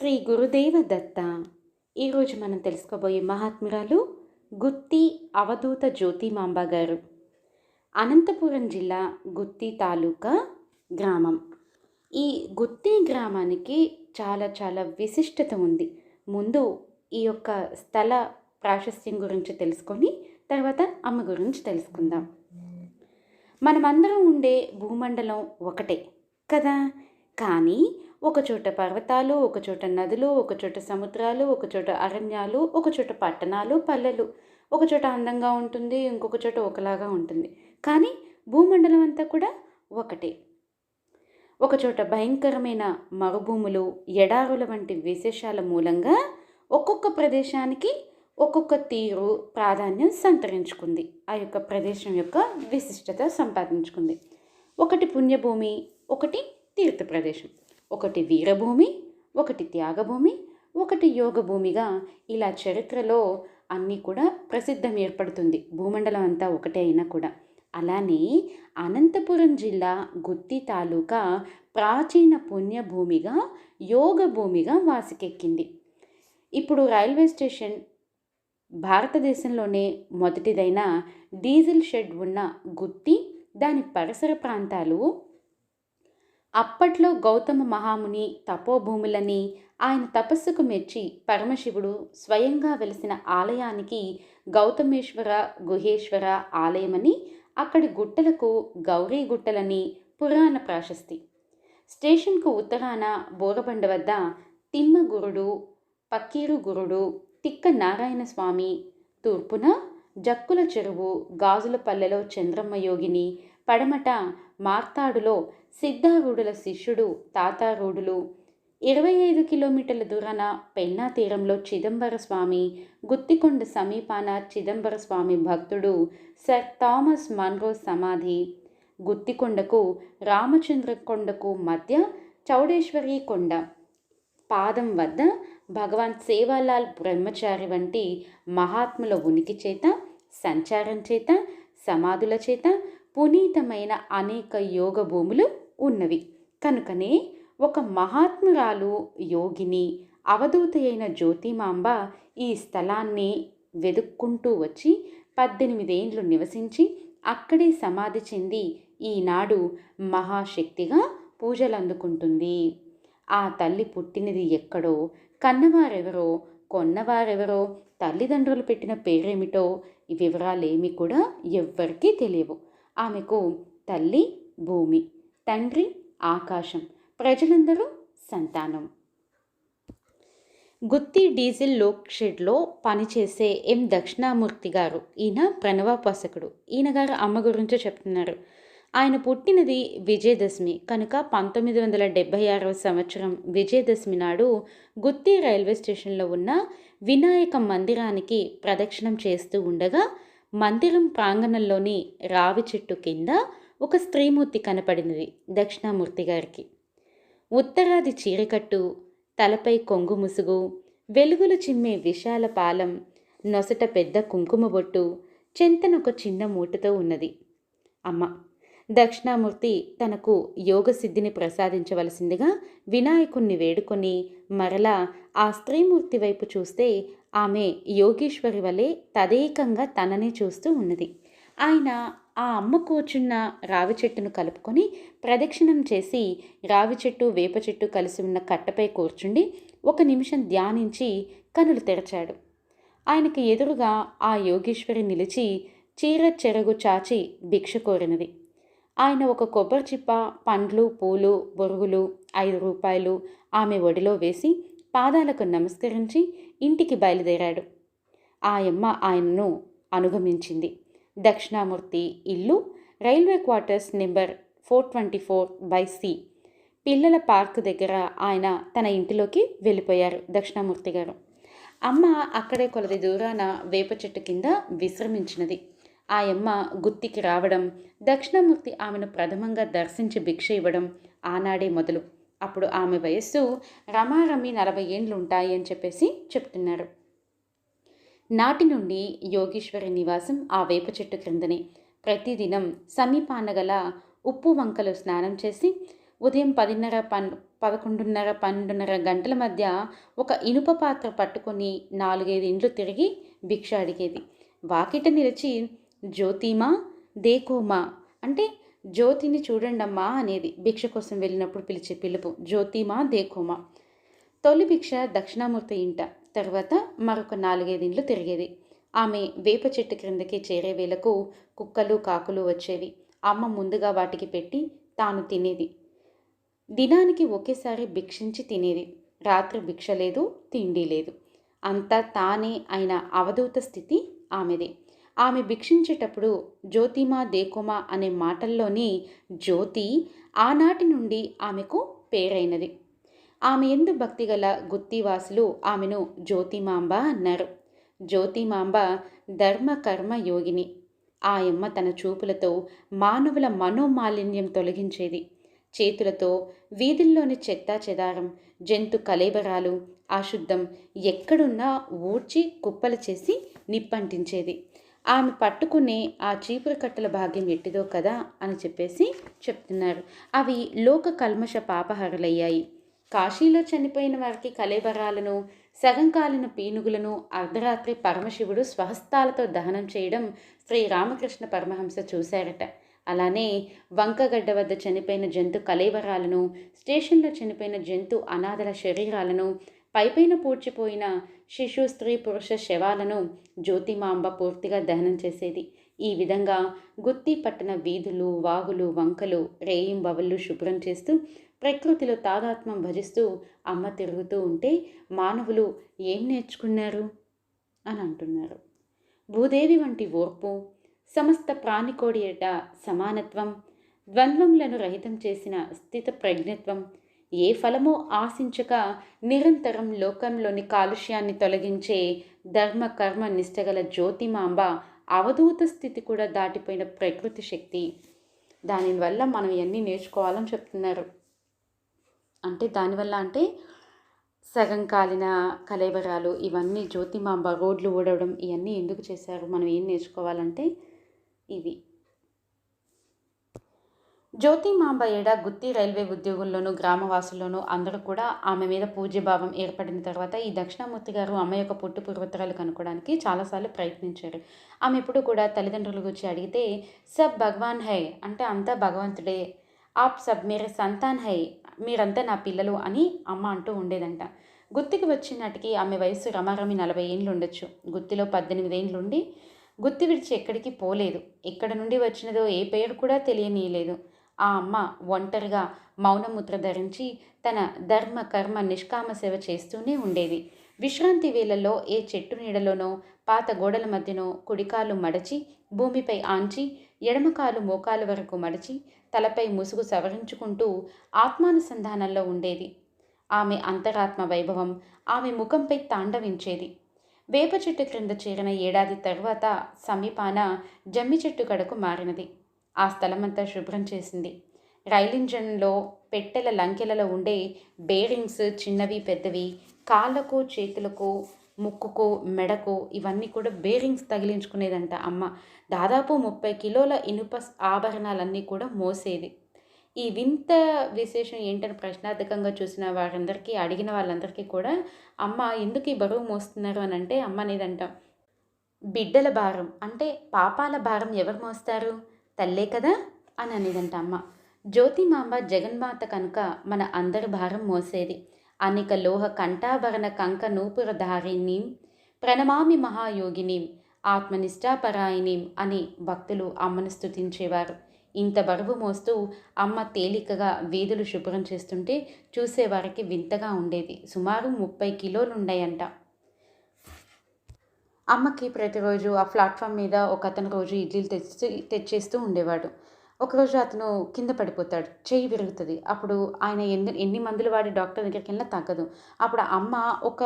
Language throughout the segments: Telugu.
శ్రీ గురుదేవ దత్త ఈరోజు మనం తెలుసుకోబోయే మహాత్మురాలు గుత్తి అవధూత జ్యోతిమాంబ గారు. అనంతపురం జిల్లా గుత్తి తాలూకా గ్రామం. ఈ గుత్తి గ్రామానికి చాలా చాలా విశిష్టత ఉంది. ముందు ఈ యొక్క స్థల ప్రాశస్త్యం గురించి తెలుసుకొని తర్వాత అమ్మ గురించి తెలుసుకుందాం. మనమందరం ఉండే భూమండలం ఒకటే కదా? కానీ ఒకచోట పర్వతాలు ఒకచోట నదులు ఒకచోట సముద్రాలు ఒకచోట అరణ్యాలు ఒకచోట పట్టణాలు పల్లెలు. ఒకచోట అందంగా ఉంటుంది ఇంకొక చోట ఒకలాగా ఉంటుంది. కానీ భూమండలం అంతా కూడా ఒకటే. ఒకచోట భయంకరమైన మరుభూములు ఎడారుల వంటి విశేషాల మూలంగా ఒక్కొక్క ప్రదేశానికి ఒక్కొక్క తీరు ప్రాధాన్యం సంతరించుకుంది. ఆ యొక్క ప్రదేశం యొక్క విశిష్టత సంపాదించుకుంది. ఒకటి పుణ్యభూమి ఒకటి తీర్థ ప్రదేశం ఒకటి వీరభూమి ఒకటి త్యాగభూమి ఒకటి యోగ భూమిగా ఇలా చరిత్రలో అన్నీ కూడా ప్రసిద్ధం ఏర్పడుతుంది. భూమండలం అంతా ఒకటే అయినా కూడా. అలానే అనంతపురం జిల్లా గుత్తి తాలూకా ప్రాచీన పుణ్యభూమిగా యోగ భూమిగా వాసికెక్కింది. ఇప్పుడు రైల్వే స్టేషన్ భారతదేశంలోనే మొదటిదైన డీజిల్ షెడ్ ఉన్న గుత్తి దాని పరిసర ప్రాంతాలు అప్పట్లో గౌతమ మహాముని తపోభూములని ఆయన తపస్సుకు మెచ్చి పరమశివుడు స్వయంగా వెలిసిన ఆలయానికి గౌతమేశ్వర గుహేశ్వర ఆలయమని అక్కడి గుట్టలకు గౌరీ గుట్టలని పురాణ ప్రాశస్తి. స్టేషన్కు ఉత్తరాన బోరబండ వద్ద తిమ్మగురుడు పక్కీరు గురుడు తిక్క నారాయణ స్వామి తూర్పున జక్కుల చెరువు గాజుల పల్లెలో చంద్రమ్మ యోగిని పడమట మార్తాడులో సిద్ధారూఢుల శిష్యుడు తాతారూఢులు ఇరవై ఐదు కిలోమీటర్ల దూరాన పెన్నా తీరంలో చిదంబర స్వామి గుత్తికొండ సమీపాన చిదంబర స్వామి భక్తుడు సర్ థామస్ మన్రో సమాధి. గుత్తికొండకు రామచంద్ర కొండకు మధ్య చౌడేశ్వరి కొండ. పాదం వద్ద భగవాన్ సేవాలాల్ బ్రహ్మచారి వంటి మహాత్ముల ఉనికి చేత సంచారం చేత సమాధుల చేత పునీతమైన అనేక యోగ భూములు ఉన్నవి. కనుకనే ఒక మహాత్మురాలు యోగిని అవధూత అయిన జ్యోతిమాంబ ఈ స్థలాన్ని వెదుక్కుంటూ వచ్చి పద్దెనిమిదేండ్లు నివసించి అక్కడే సమాధి చెంది ఈనాడు మహాశక్తిగా పూజలు అందుకుంటుంది ఆ తల్లి పుట్టినది ఎక్కడో కన్నవారెవరో కొన్నవారెవరో తల్లిదండ్రులు పెట్టిన పేరేమిటో వివరాలేమీ వివరాలేమి కూడా ఎవ్వరికీ తెలియవు. ఆమెకు తల్లి భూమి తండ్రి ఆకాశం ప్రజలందరూ సంతానం. గుత్తి డీజిల్ లోక్ షెడ్లో పనిచేసే ఎం. దక్షిణామూర్తి గారు. ఈయన ప్రణవాపాసకుడు ఈయన గారు అమ్మ గురించి చెప్తున్నారు. ఆయన పుట్టినది విజయదశమి. కనుక పంతొమ్మిది వందల డెబ్భై ఆరవ సంవత్సరం విజయదశమి నాడు గుత్తి రైల్వే స్టేషన్లో ఉన్న వినాయక మందిరానికి ప్రదక్షిణం చేస్తూ ఉండగా మందిరం ప్రాంగణంలోని రావి చెట్టు కింద ఒక స్త్రీమూర్తి కనపడినది దక్షిణామూర్తి గారికి. ఉత్తరాది చీరకట్టు తలపై కొంగు ముసుగు వెలుగులు చిమ్మే విశాల పాలం నొసట పెద్ద కుంకుమ బొట్టు చెంతనొక చిన్న మూటతో ఉన్నది. అమ్మ దక్షిణామూర్తి తనకు యోగసిద్ధిని ప్రసాదించవలసిందిగా వినాయకుణ్ణి వేడుకొని మరలా ఆ స్త్రీమూర్తి వైపు చూస్తే ఆమె యోగేశ్వరి వలె తదేకంగా తననే చూస్తూ ఉన్నది. ఆయన ఆ అమ్మ కూర్చున్న రావి చెట్టును కలుపుకొని ప్రదక్షిణం చేసి రావి చెట్టు వేప చెట్టు కలిసి ఉన్న కట్టపై కూర్చుండి ఒక నిమిషం ధ్యానించి కనులు తెరచాడు. ఆయనకి ఎదురుగా ఆ యోగేశ్వరి నిలిచి చీర చెరగు చాచి భిక్ష కోరినది. ఆయన ఒక కొబ్బరి చిప్ప పండ్లు పూలు బొరుగులు ఐదు రూపాయలు ఆమె ఒడిలో వేసి పాదాలకు నమస్కరించి ఇంటికి బయలుదేరాడు. ఆయమ్మ ఆయన్ను అనుగమించింది. దక్షిణామూర్తి ఇల్లు railway quarters number four twenty four by C. పిల్లల పార్క్ దగ్గర ఆయన తన ఇంటిలోకి వెళ్ళిపోయారు దక్షిణామూర్తి గారు. అమ్మ అక్కడే కొలది దూరాన వేప చెట్టు కింద విశ్రమించినది. ఆయమ్మ గుత్తికి రావడం దక్షిణమూర్తి ఆమెను ప్రథమంగా దర్శించి భిక్ష ఇవ్వడం ఆనాడే మొదలు. అప్పుడు ఆమె వయస్సు రమారమి నలభై ఏండ్లు ఉంటాయి అని చెప్పేసి చెప్తున్నారు. నాటి నుండి యోగేశ్వరి నివాసం ఆ వేప చెట్టు క్రిందనే. ప్రతిదినం సమీపాన గల ఉప్పు వంకలో స్నానం చేసి ఉదయం పదిన్నర పన్ పదకొండున్నర పన్నెండున్నర గంటల మధ్య ఒక ఇనుప పాత్ర పట్టుకొని నాలుగైదు ఇండ్లు తిరిగి భిక్ష అడిగేది. వాకిట నిలిచి జ్యోతిమా? దేకోమా? అంటే జ్యోతిని చూడండమ్మా అనేది భిక్ష కోసం వెళ్ళినప్పుడు పిలిచే పిలుపు. జ్యోతిమా దేకోమా? తొలి భిక్ష దక్షిణామూర్తి ఇంట. తర్వాత మరొక నాలుగైదిండ్లు తిరిగేది. ఆమె వేప చెట్టు క్రిందకి చేరే వేళకు కుక్కలు కాకులు వచ్చేవి. అమ్మ ముందుగా వాటికి పెట్టి తాను తినేది. దినానికి ఒకేసారి భిక్షించి తినేది. రాత్రి భిక్ష లేదు తిండి లేదు. అంతా తానే అయిన అవధూత స్థితి ఆమెదే. ఆమె భిక్షించేటప్పుడు జ్యోతిమా దేకోమా అనే మాటల్లోని జ్యోతి ఆనాటి నుండి ఆమెకు పేరైనది. ఆమె ఎందు భక్తిగల గుత్తివాసులు ఆమెను జ్యోతిమాంబ అన్నారు. జ్యోతిమాంబ ధర్మ కర్మ యోగిని ఆయమ్మ తన చూపులతో మానవుల మనోమాలిన్యం తొలగించేది. చేతులతో వీధుల్లోని చెత్తా చెదారం జంతు కలేబరాలు అశుద్ధం ఎక్కడున్నా ఊడ్చి కుప్పలు చేసి నిప్పంటించేది. ఆమె పట్టుకునే ఆ చీపురు కట్టల భాగ్యం ఎట్టిదో కదా అని చెప్పేసి చెప్తున్నారు. అవి లోక కల్మష పాపహరలయ్యాయి. కాశీలో చనిపోయిన వారికి కలేబరాలను సగం కాలిన పీనుగులను అర్ధరాత్రి పరమశివుడు స్వహస్తాలతో దహనం చేయడం శ్రీరామకృష్ణ పరమహంస చూశారట. అలానే వంకగడ్డ వద్ద చనిపోయిన జంతు కలేబరాలను స్టేషన్లో చనిపోయిన జంతు అనాథల శరీరాలను పైపైన పూడ్చిపోయిన శిశు స్త్రీ పురుష శవాలను జ్యోతిమాంబ పూర్తిగా దహనం చేసేది. ఈ విధంగా గుత్తి పట్టణ వీధులు వాగులు వంకలు రేయింబవళ్ళు శుభ్రం చేస్తూ ప్రకృతిలో తాదాత్మ్యం భజిస్తూ అమ్మ తిరుగుతూ ఉంటే మానవులు ఏం నేర్చుకున్నారు? అని అంటున్నారు. భూదేవి వంటి ఓర్పు సమస్త ప్రాణికోడి ఎట సమానత్వం ద్వంద్వములను రహితం చేసిన స్థిత ప్రజ్ఞత్వం ఏ ఫలమో ఆశించక నిరంతరం లోకంలోని కాలుష్యాన్ని తొలగించే ధర్మ కర్మ నిష్టగల జ్యోతిమాంబ అవధూత స్థితి కూడా దాటిపోయిన ప్రకృతి శక్తి. దానివల్ల మనం ఇవన్నీ నేర్చుకోవాలని చెప్తున్నారు? అంటే దానివల్ల అంటే సగం కాలిన కలేబరాలు ఇవన్నీ జ్యోతిమాంబ రోడ్లు ఊడవడం ఇవన్నీ ఎందుకు చేశారు? మనం ఏం నేర్చుకోవాలంటే ఇవి. జ్యోతిమాంబ ఏడ గుత్తి రైల్వే ఉద్యోగుల్లోనూ గ్రామవాసుల్లోనూ అందరూ కూడా ఆమె మీద పూజ్యభావం ఏర్పడిన తర్వాత ఈ దక్షిణామూర్తి గారు అమ్మ యొక్క పుట్టు పూర్వతరాలు కనుక్కోవడానికి చాలాసార్లు ప్రయత్నించారు. ఆమె ఎప్పుడు కూడా తల్లిదండ్రుల గురించి అడిగితే సబ్ భగవాన్ హై అంటే అంతా భగవంతుడే ఆప్ సబ్ మీరు సంతాన్ హై మీరంతా నా పిల్లలు అని అమ్మ అంటూ ఉండేదంట. గుత్తికి వచ్చినాటికి ఆమె వయసు రమారమి నలభై ఏండ్లు ఉండొచ్చు. గుత్తిలో పద్దెనిమిది ఏండ్లు ఉండి గుత్తి విడిచి ఎక్కడికి పోలేదు. ఎక్కడ నుండి వచ్చినదో ఏ పేరు కూడా తెలియనీయలేదు. ఆ అమ్మ ఒంటరిగా మౌనముద్ర ధరించి తన ధర్మ కర్మ నిష్కామ సేవ చేస్తూనే ఉండేది. విశ్రాంతి వేళల్లో ఏ చెట్టు నీడలోనో పాత గోడల మధ్యనో కుడికాలు మడచి భూమిపై ఆంచి ఎడమకాలు మోకాలు వరకు మడిచి తలపై ముసుగు సవరించుకుంటూ ఆత్మానుసంధానంలో ఉండేది. ఆమె అంతరాత్మ వైభవం ఆమె ముఖంపై తాండవించేది. వేప చెట్టు క్రింద చేరిన ఏడాది తర్వాత సమీపాన జమ్మి చెట్టు కడకు మారినది. ఆ స్థలమంతా శుభ్రం చేసింది. రైల్ ఇంజన్లో పెట్టెల లంకెలలో ఉండే బేరింగ్స్ చిన్నవి పెద్దవి కాళ్ళకు చేతులకు ముక్కుకు మెడకు ఇవన్నీ కూడా బేరింగ్స్ తగిలించుకునేదంట అమ్మ. దాదాపు ముప్పై కిలోల ఇనుప ఆభరణాలన్నీ కూడా మోసేది. ఈ వింత విశేషం ఏంటని ప్రశ్నార్థకంగా చూసిన వారందరికీ అడిగిన వాళ్ళందరికీ కూడా అమ్మ ఎందుకు ఈ బరువు మోస్తున్నారు అని అంటే అమ్మ అనేదంట. బిడ్డల భారం. అంటే పాపాల భారం ఎవరు మోస్తారు? తల్లే కదా? అని అనేదంట అమ్మ. జ్యోతిమాంబ జగన్మాత కనుక మన అందరి భారం మోసేది. అనేక లోహ కంఠాభరణ కంక నూపురధారిణీం ప్రణమామి మహాయోగినీం ఆత్మనిష్టాపరాయణీం అని భక్తులు అమ్మను స్తుతించేవారు. ఇంత బరువు మోస్తూ అమ్మ తేలికగా వీధులు శుభ్రం చేస్తుంటే చూసేవారికి వింతగా ఉండేది. సుమారు ముప్పై కిలోలు ఉన్నాయంట అమ్మకి ప్రతిరోజు ఆ ప్లాట్ఫామ్ మీద ఒక అతను రోజు ఇడ్లీలు తెచ్చి తెచ్చేస్తూ ఉండేవాడు. ఒకరోజు అతను కింద పడిపోతాడు. చెయ్యి విరుగుతుంది. అప్పుడు ఆయన ఎన్ని ఎన్ని మందులు వాడి డాక్టర్ దగ్గరికి వెళ్ళినా తగ్గదు అప్పుడు అమ్మ ఒక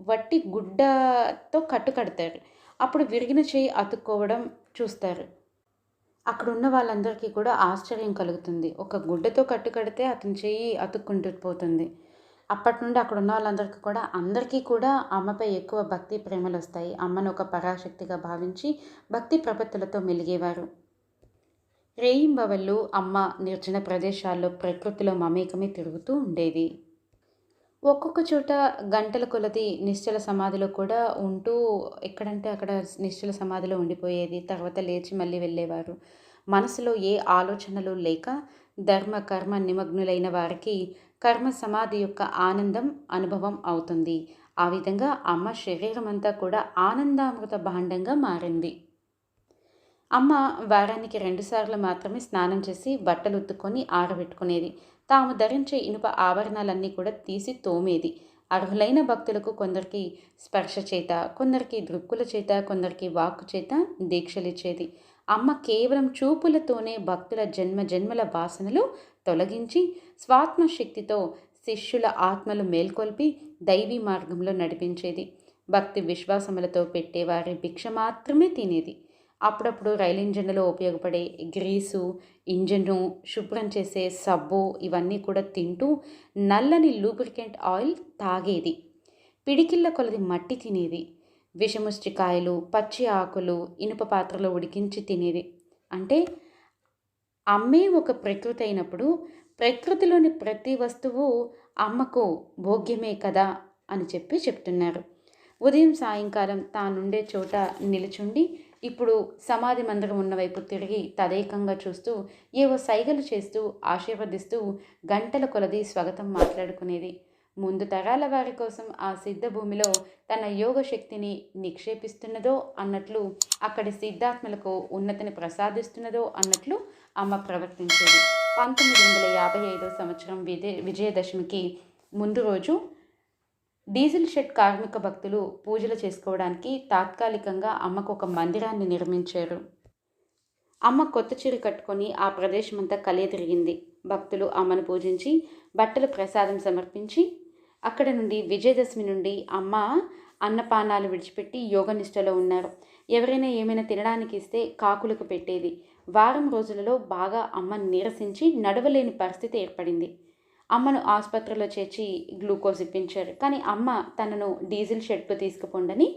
వట్టి గుడ్డతో కట్టు కడతారు. అప్పుడు విరిగిన చెయ్యి అతుక్కోవడం చూస్తారు. అక్కడ ఉన్న వాళ్ళందరికీ కూడా ఆశ్చర్యం కలుగుతుంది. ఒక గుడ్డతో కట్టు కడితే అతని చెయ్యి అతుక్కుంటూ పోతుంది. అప్పటి నుండి అక్కడ ఉన్న వాళ్ళందరికీ కూడా అందరికీ కూడా అమ్మపై ఎక్కువ భక్తి ప్రేమలు వస్తాయి అమ్మను ఒక పరాశక్తిగా భావించి భక్తి ప్రపత్తులతో మెలిగేవారు. రేయింబవళ్ళు అమ్మ నిర్జన ప్రదేశాల్లో ప్రకృతిలో మమేకమే తిరుగుతూ ఉండేది. ఒక్కొక్క చోట గంటల కొలది నిశ్చల సమాధిలో కూడా ఉంటూ ఎక్కడంటే అక్కడ నిశ్చల సమాధిలో ఉండిపోయేది. తర్వాత లేచి మళ్ళీ వెళ్ళేవారు. మనసులో ఏ ఆలోచనలు లేక ధర్మ కర్మ నిమగ్నులైన వారికి కర్మ సమాధి యొక్క ఆనందం అనుభవం అవుతుంది. ఆ విధంగా అమ్మ శరీరం అంతా కూడా ఆనందామృత భాండంగా మారింది. అమ్మ వారానికి రెండుసార్లు మాత్రమే స్నానం చేసి బట్టలు ఉత్తుకొని ఆరబెట్టుకునేది. తాము ధరించే ఇనుప ఆభరణాలన్నీ కూడా తీసి తోమేది. అర్హులైన భక్తులకు కొందరికి స్పర్శ చేత కొందరికి దృక్కుల చేత కొందరికి వాక్కు చేత దీక్షలిచ్చేది. అమ్మ కేవలం చూపులతోనే భక్తుల జన్మ జన్మల వాసనలు తొలగించి స్వాత్మశక్తితో శిష్యుల ఆత్మలు మేల్కొల్పి దైవీ మార్గంలో నడిపించేది. భక్తి విశ్వాసములతో పెట్టేవారి భిక్ష మాత్రమే తినేది. అప్పుడప్పుడు రైలు ఇంజన్లో ఉపయోగపడే గ్రీసు ఇంజన్ను శుభ్రం చేసే సబ్బు ఇవన్నీ కూడా తింటూ నల్లని లూబ్రికెంట్ ఆయిల్ తాగేది. పిడికిళ్ళ కొలది మట్టి తినేది. విషముష్టికాయలు పచ్చి ఆకులు ఇనుప పాత్రలో ఉడికించి తినేది. అంటే అమ్మే ఒక ప్రకృతి అయినప్పుడు ప్రకృతిలోని ప్రతి వస్తువు అమ్మకు భోగ్యమే కదా అని చెప్పి చెప్తున్నారు. ఉదయం సాయంకాలం తానుండే చోట నిలుచుండి ఇప్పుడు సమాధి మందిరం ఉన్న వైపు తిరిగి తదేకంగా చూస్తూ ఏవో సైగలు చేస్తూ ఆశీర్వదిస్తూ గంటల కొలది స్వాగతం మాట్లాడుకునేది. ముందు తరాల వారి కోసం ఆ సిద్ధ భూమిలో తన యోగ శక్తిని నిక్షేపిస్తున్నదో అన్నట్లు అక్కడి సిద్ధాత్మలకు ఉన్నతిని ప్రసాదిస్తున్నదో అన్నట్లు అమ్మ ప్రవర్తించేది. పంతొమ్మిది వందల యాభై ఐదో సంవత్సరం విజయ విజయదశమికి ముందు రోజు డీజిల్ షెడ్ కార్మిక భక్తులు పూజలు చేసుకోవడానికి తాత్కాలికంగా అమ్మకు ఒక మందిరాన్ని నిర్మించారు. అమ్మ కొత్త చీర కట్టుకొని ఆ ప్రదేశం అంతా కలియ తిరిగింది భక్తులు అమ్మను పూజించి బట్టలు ప్రసాదం సమర్పించి అక్కడ నుండి విజయదశమి నుండి అమ్మ అన్నపానాలు విడిచిపెట్టి యోగనిష్టలో ఉన్నారు. ఎవరైనా ఏమైనా తినడానికి ఇస్తే కాకులకు పెట్టేది. వారం రోజులలో బాగా అమ్మ నీరసించి నడవలేని పరిస్థితి ఏర్పడింది. అమ్మను ఆసుపత్రిలో చేర్చి గ్లూకోజ్ ఇప్పించారు. కానీ అమ్మ తనను డీజిల్ షెడ్కు తీసుకుపోండని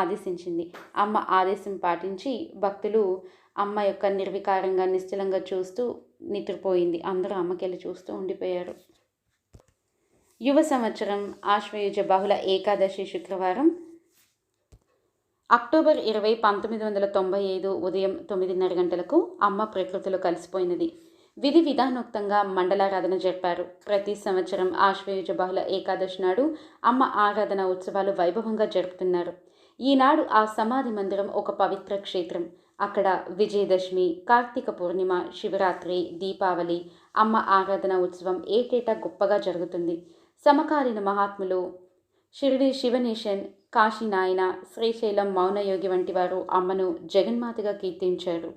ఆదేశించింది. అమ్మ ఆదేశం పాటించి భక్తులు అమ్మ యొక్క నిర్వికారంగా నిశ్చలంగా చూస్తూ నిద్రపోయింది. అందరూ అమ్మకెళ్ళి చూస్తూ ఉండిపోయారు. యువ సంవత్సరం ఆశ్వయుజ బహుళ ఏకాదశి శుక్రవారం అక్టోబర్ ఇరవై పంతొమ్మిది వందల తొంభై ఐదు ఉదయం తొమ్మిదిన్నర గంటలకు అమ్మ ప్రకృతిలో కలిసిపోయినది. విధి విధానోక్తంగా మండలారాధన జరిపారు. ప్రతి సంవత్సరం ఆశ్వయుజ బహుళ ఏకాదశి నాడు అమ్మ ఆరాధన ఉత్సవాలు వైభవంగా జరుపుతున్నారు. ఈనాడు ఆ సమాధి మందిరం ఒక పవిత్ర క్షేత్రం. అక్కడ విజయదశమి కార్తీక పూర్ణిమ శివరాత్రి దీపావళి అమ్మ ఆరాధన ఉత్సవం ఏటేటా గొప్పగా జరుగుతుంది. సమకాలీన మహాత్ములు షిరిడి శివనేషన్ కాశీనాయన శ్రీశైలం మౌనయోగి వంటి వారు అమ్మను జగన్మాతగా కీర్తించారు.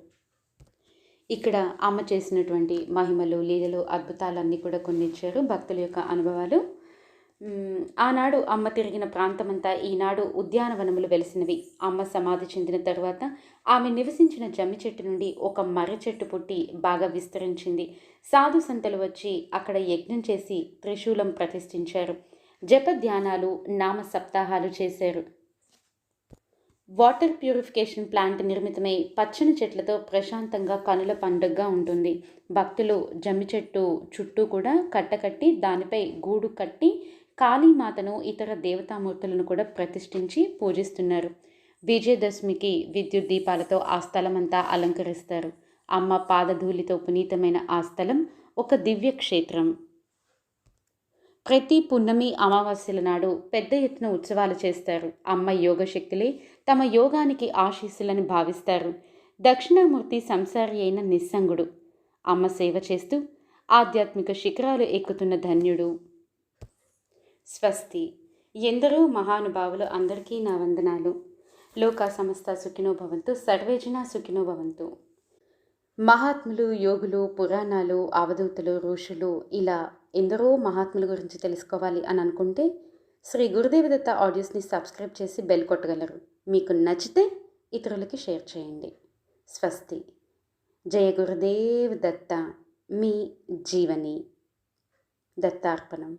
ఇక్కడ అమ్మ చేసినటువంటి మహిమలు లీలలు అద్భుతాలన్నీ కూడా కొన్నిచ్చారు. భక్తుల యొక్క అనుభవాలు ఆనాడు అమ్మ తిరిగిన ప్రాంతమంతా ఈనాడు ఉద్యానవనములు వెలిసినవి. అమ్మ సమాధి చెందిన తర్వాత ఆమె నివసించిన జమ్మి చెట్టు నుండి ఒక మర్రి చెట్టు పుట్టి బాగా విస్తరించింది. సాధు సంతలు వచ్చి అక్కడ యజ్ఞం చేసి త్రిశూలం ప్రతిష్ఠించారు. జప ధ్యానాలు నామ సప్తాహాలు చేశారు. వాటర్ ప్యూరిఫికేషన్ ప్లాంట్ నిర్మితమై పచ్చని చెట్లతో ప్రశాంతంగా కనుల పండుగగా ఉంటుంది. భక్తులు జమ్మి చెట్టు చుట్టూ కూడా కట్టకట్టి దానిపై గూడు కట్టి కాళీమాతను ఇతర దేవతామూర్తులను కూడా ప్రతిష్ఠించి పూజిస్తున్నారు. విజయదశమికి విద్యుత్ దీపాలతో ఆ స్థలమంతా అలంకరిస్తారు. అమ్మ పాదధూళితో పునీతమైన ఆ స్థలం ఒక దివ్య క్షేత్రం ప్రతి పున్నమి అమావాస్యల నాడు పెద్ద ఎత్తున ఉత్సవాలు చేస్తారు. అమ్మ యోగశక్తులే తమ యోగానికి ఆశీస్సులని భావిస్తారు. దక్షిణామూర్తి సంసారి అయిన నిస్సంగుడు. అమ్మ సేవ చేస్తూ ఆధ్యాత్మిక శిఖరాలు ఎక్కుతున్న ధన్యుడు. స్వస్తి. ఎందరో మహానుభావులు అందరికీ నా వందనాలు. లోక సమస్త సుఖినో భవంతు సర్వేజన సుఖినో భవంతు. మహాత్ములు యోగులు పురాణాలు అవధూతులు ఋషులు ఇలా ఎందరో మహాత్ముల గురించి తెలుసుకోవాలి అని అనుకుంటే శ్రీ గురుదేవదత్త ఆడియోస్ని సబ్స్క్రైబ్ చేసి బెల్ కొట్టగలరు. మీకు నచ్చితే ఇతరులకి షేర్ చేయండి. స్వస్తి. జయ గురుదేవ్ దత్త మీ జీవని దత్తార్పణం.